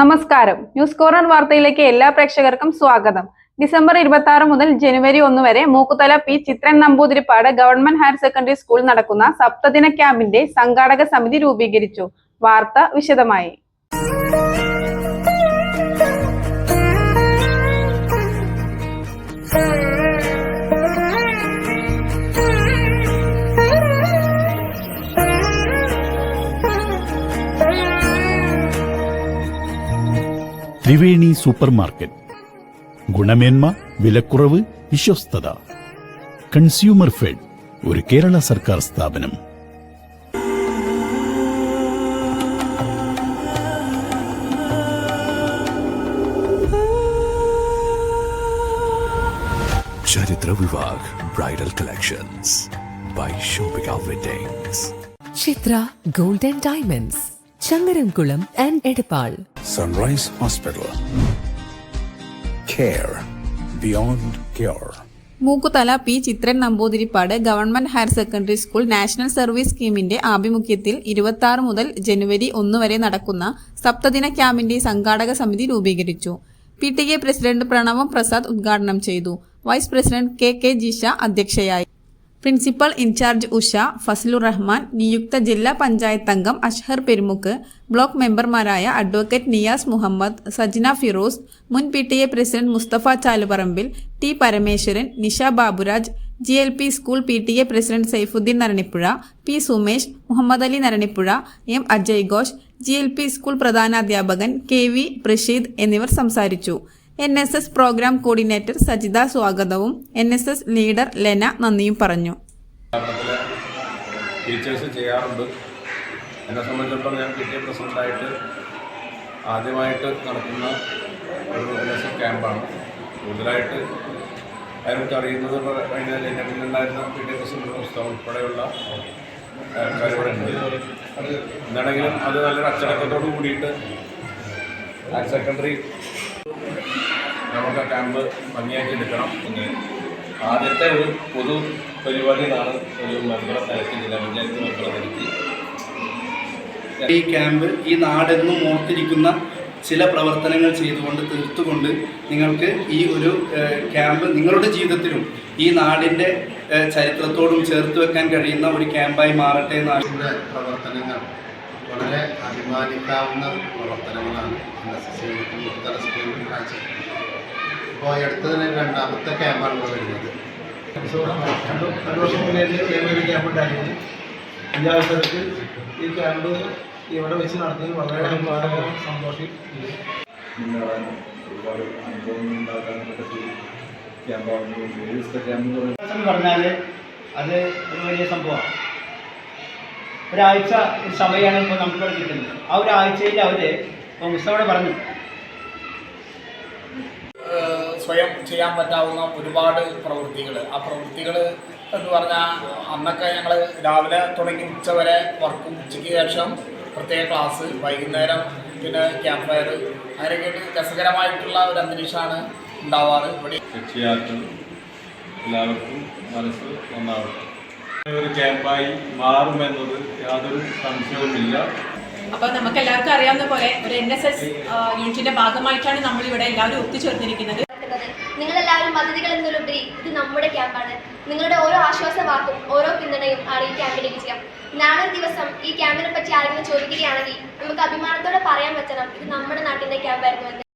നമസ്കാരം. News corner വാർത്തയിലേക്ക് എല്ലാ പ്രേക്ഷകർക്കും സ്വാഗതം. ഡിസംബർ ഇരുപത്തി ആറ് മുതൽ ജനുവരി ഒന്ന് വരെ Mookkuthala P Chithran Namboothiripad government higher secondary school നടക്കുന്ന സപ്തദിന ക്യാമ്പിന്റെ സംഘാടക സമിതി രൂപീകരിച്ചു. വാർത്ത വിശദമായി. ത്രിവേണി സൂപ്പർ മാർക്കറ്റ് ഗുണമേന്മ വിലക്കുറവ് വിശ്വസ്തത. കൺസ്യൂമർ ഫെഡ് ഒരു കേരള സർക്കാർ സ്ഥാപനം. Charithra Vivah bridal collections. By weddings Chithra golden diamonds. Changaramkulam and Edappal. Sunrise hospital care beyond care Mookkuthala P Chithran Namboothiripad government higher secondary school national service സ്കീമിന്റെ ആഭിമുഖ്യത്തിൽ ഇരുപത്തി ആറ് മുതൽ ജനുവരി ഒന്ന് വരെ നടക്കുന്ന സപ്തദിന ക്യാമ്പിന്റെ സംഘാടക സമിതി രൂപീകരിച്ചു. P T A president Pranavam Prasad ഉദ്ഘാടനം ചെയ്തു. Vice president K K Jisha അധ്യക്ഷയായി. Principal in charge Usha Fazalur Rahman നിയുക്ത ജില്ലാ പഞ്ചായത്ത് അംഗം അഷ്ഹർ പെരുമുക്ക് ബ്ലോക്ക് മെമ്പർമാരായ അഡ്വക്കേറ്റ് നിയാസ് മുഹമ്മദ് സജ്ന ഫിറോസ് മുൻ P T A president Musthafa Chaluparambil T Parameswaran Nisha Baburaj G L P school P T A president Saifudheen Naranippuzha P Sumesh Muhammad Ali Naranippuzha M Ajay Ghosh G L P school പ്രധാനാധ്യാപകൻ K V Prasheed എന്നിവർ സംസാരിച്ചു. N S S program coordinator Sajitha സ്വാഗതവും N S S leader Lena നന്ദിയും പറഞ്ഞു. Teachers ചെയ്യാറുണ്ട്. എന്നെ സംബന്ധിച്ചിടത്തോളം ഞാൻ കിട്ടിയ പ്രസിഡന്റായിട്ട് ആദ്യമായിട്ട് നടത്തുന്ന ഒരു എൻ എസ് എസ് ക്യാമ്പാണ് കൂടുതലായിട്ട് അതിനെക്കുറിച്ച് അറിയുന്നത് കഴിഞ്ഞാൽ എന്റെ പിന്നിലുണ്ടായിരുന്ന പി ടി പ്രസിഡന്റ് പുസ്തകം ഉൾപ്പെടെയുള്ള ഇവിടെ എന്താണെങ്കിലും അത് നല്ലൊരു അച്ചടക്കത്തോട് കൂടിയിട്ട് ഹയർ സെക്കൻഡറി നമുക്ക് ആ ക്യാമ്പ് ഭംഗിയാക്കി എടുക്കണം. ആദ്യത്തെ ഒരു പൊതു പരിപാടികളാണ് ഒരു മെമ്പറെ നിരത്തി ജില്ലാ പഞ്ചായത്ത് മെമ്പറെ നിരത്തി ഈ ക്യാമ്പ് ഈ നാടെന്നും ഓർത്തിരിക്കുന്ന ചില പ്രവർത്തനങ്ങൾ ചെയ്തുകൊണ്ട് തീർത്തുകൊണ്ട് നിങ്ങൾക്ക് ഈ ഒരു ക്യാമ്പ് നിങ്ങളുടെ ജീവിതത്തിലും ഈ നാടിന്റെ ചരിത്രത്തോടും ചേർത്ത് വെക്കാൻ കഴിയുന്ന ഒരു ക്യാമ്പായി മാറട്ടെ ഇതിന്റെ പ്രവർത്തനങ്ങൾ വളരെ അഭിമാനിക്കാവുന്ന പ്രവർത്തനങ്ങളാണ്. ഇപ്പോൾ അടുത്ത് തന്നെ രണ്ടാമത്തെ ക്യാമ്പാണ് ഇവിടെ വരുന്നത്. രണ്ട് വർഷം മുന്നേ ഒരു ക്യാമ്പ് ഉണ്ടായിരുന്നു. ഈ അവസരത്തിൽ ഈ ക്യാമ്പ് ഇവിടെ വെച്ച് നടത്തിയത് വളരെ വളരെ സന്തോഷം ഒരുപാട് അനുഭവങ്ങൾ ഉണ്ടാക്കാനും പറ്റിയ ക്യാമ്പാണ് പറഞ്ഞാൽ അത് ഒരു വലിയ സംഭവമാണ് ഒരാഴ്ച ഒരു സമയമാണ് ഇപ്പോൾ നമുക്കിവിടെ കിട്ടുന്നത്. ആ ഒരാഴ്ചയിൽ അവർ ഇപ്പോൾ മുസ്തഫോട് പറഞ്ഞു സ്വയം ചെയ്യാൻ പറ്റാവുന്ന ഒരുപാട് പ്രവൃത്തികൾ ആ പ്രവൃത്തികൾ എന്ന് പറഞ്ഞാൽ അന്നൊക്കെ ഞങ്ങൾ രാവിലെ തുടങ്ങി ഉച്ച വരെ വർക്കും ഉച്ചയ്ക്ക് ശേഷം പ്രത്യേക ക്ലാസ് വൈകുന്നേരം പിന്നെ ക്യാമ്പ് ഫയർ അങ്ങനെയൊക്കെ രസകരമായിട്ടുള്ള ഒരു അന്തരീക്ഷമാണ് ഉണ്ടാവാറ്. ഇവിടെ എല്ലാവർക്കും മനസ്സ് ഒന്നാവട്ടെ ഒരു ക്യാമ്പായി മാറുമെന്നത് യാതൊരു സംശയവുമില്ല. അപ്പൊ നമുക്ക് എല്ലാവർക്കും അറിയാവുന്ന പോലെ ഒരു എൻ എസ് എസ് യൂണിറ്റിന്റെ ഭാഗമായിട്ടാണ് നമ്മൾ ഇവിടെ എല്ലാവരും ഒത്തുചേർന്നിരിക്കുന്നത്. നടക്കുന്നത് നിങ്ങളെല്ലാവരും അതിഥികൾ എന്നതിലുപരി ഇത് നമ്മുടെ ക്യാമ്പാണ് നിങ്ങളുടെ ഓരോ ആശ്വാസ വാക്കും ഓരോ പിന്തുണയും ആണ് ഈ ക്യാമ്പിലേക്ക് ചെയ്യാം നാളെ ദിവസം ഈ ക്യാമ്പിനെ പറ്റി ആരെങ്കിലും ചോദിക്കുകയാണെങ്കിൽ നമുക്ക് അഭിമാനത്തോടെ പറയാൻ പറ്റണം ഇത് നമ്മുടെ നാട്ടിന്റെ ക്യാമ്പായിരുന്നു എന്ന്.